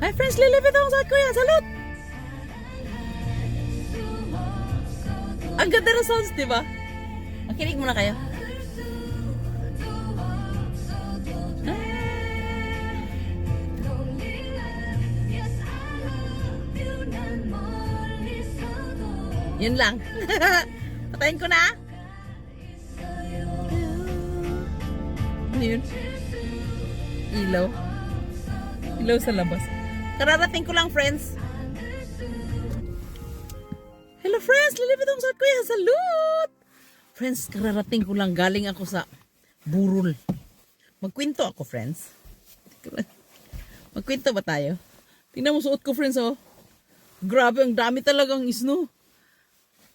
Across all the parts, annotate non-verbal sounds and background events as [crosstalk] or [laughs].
Hi friends, lilipit ako sa kuya. Salute! Ang ganda ng sounds, di ba? Makinig muna kayo. Yun lang. [laughs] Patayin ko na. Ano yun? Ilaw. Ilaw sa labas. Kararating ko lang, friends. Hello, friends! Lilipit ako sa kuya. Salute! Friends, kararating ko lang. Galing ako sa burol. Magkwento ako, friends. Magkwento ba tayo? Tingnan mo suot ko, friends, oh. Grabe, ang dami talagang snow.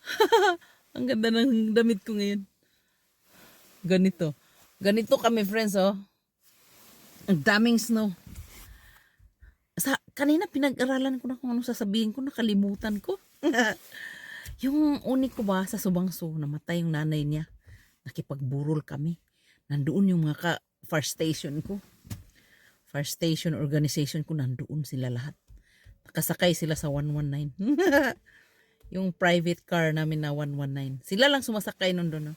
[laughs] ang ganda ng damit ko ngayon. Ganito. Ganito kami, friends, oh. Ang daming snow. Sa, kanina pinag-aralan ko na kung ano sasabihin ko, nakalimutan ko. [laughs] yung uni ko ba sa Subangso, namatay yung nanay niya. Nakipagburol kami. Nandoon yung mga ka first station ko. First station organization ko, nandoon sila lahat. Nakasakay sila sa 119. [laughs] yung private car namin na 119. Sila lang sumasakay nun doon. No?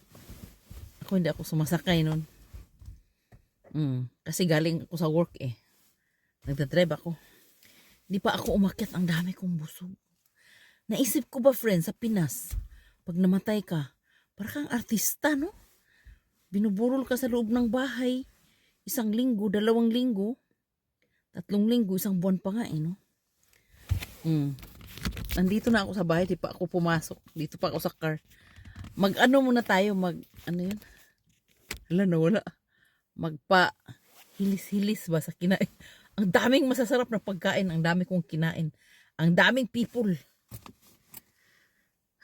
Ako hindi ako sumasakay nun. Mm, kasi galing ako sa work eh. Nagdadrive ako. Hindi pa ako umakyat. Ang dami kong busog. Naisip ko ba, friend, sa Pinas, pag namatay ka, para kang artista, no? Binuburol ka sa loob ng bahay. Isang linggo, dalawang linggo, tatlong linggo, isang buwan pa nga eh, no? Mm. Nandito na ako sa bahay, di pa ako pumasok. Dito pa ako sa car. Mag-ano muna tayo, mag, ano yun? Wala na, wala. Magpa, hilis-hilis ba sa kinain? Ang daming masasarap na pagkain, ang dami kong kinain. Ang daming people.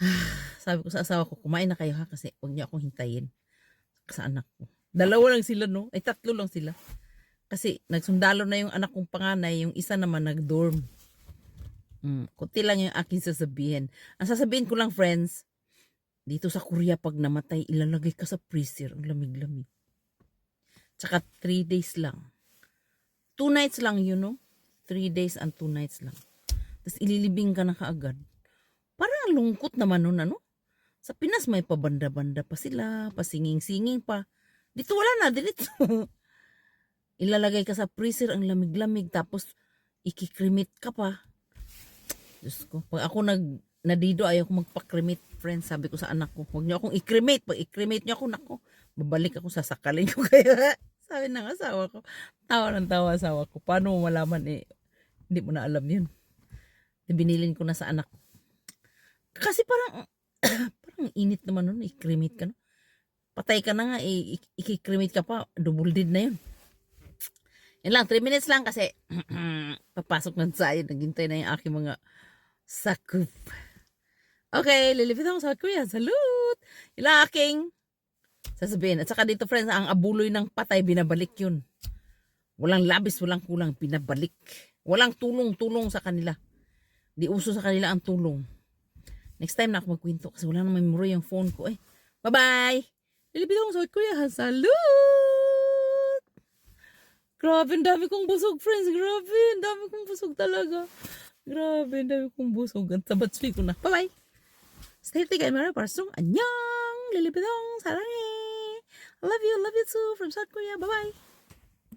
[sighs] Sabi ko sa asawa ko, kumain na kayo ha, kasi huwag niyo akong hintayin sa anak ko. Dalawa lang sila, no? Ay, tatlo lang sila. Kasi nagsundalo na yung anak kong panganay, yung isa naman nag-dorm. Mm, kunti lang yung aking sasabihin. Ang sasabihin ko lang, friends, dito sa Korea, pag namatay, ilalagay ka sa freezer. Ang lamig-lamig. Tsaka three days lang. Two nights lang yun, no? Three days and two nights lang. Tapos ililibing ka na kaagad. Parang ang lungkot naman nun, ano? Sa Pinas may pabanda-banda pa sila, pasinging-singing pa. Dito wala na, dito. [laughs] Ilalagay ka sa freezer ang lamig-lamig, tapos ikikrimit ka pa. Diyos ko, pag ako nag nadido ayaw ko magpa-cremate, friends. Sabi ko sa anak ko, huwag niyo akong i-cremate. Pag i-cremate niyo ako, nako, babalik ako, sasakalin ko kaya. [laughs] Sabi ng asawa ko, tawa ng tawa asawa ko. Paano mo malaman eh, hindi mo na alam yun. Binilin ko na sa anak. Kasi parang, [clears throat] parang init naman nun, i-cremate ka no. Patay ka na nga, eh, i-cremate ka pa, double dead na yun. Yan lang, 3 minutes lang kasi [clears throat] papasok na tayo. Naghintay na yung aking mga sakup. Okay, lilipit ako sa Korea. Salute! Yung aking sasabihin. At saka dito friends, ang abuloy ng patay, binabalik yun. Walang labis, walang kulang, binabalik. Walang tulong-tulong sa kanila. Di uso sa kanila ang tulong. Next time na ako magkwento kasi wala nang memory yung phone ko eh. Bye-bye! Lilipit ako sa Korea. Salute! Grabe, ang dami kong busog, friends. Grabe, ang dami kong busog talaga. Grabe, ang dami kong busog. Ang sabat ko na. Bye-bye! Stay healthy kayo mga parsong. Annyeong! Lilipit ako. Sarangi! Love you, love you too from South Korea. Bye-bye!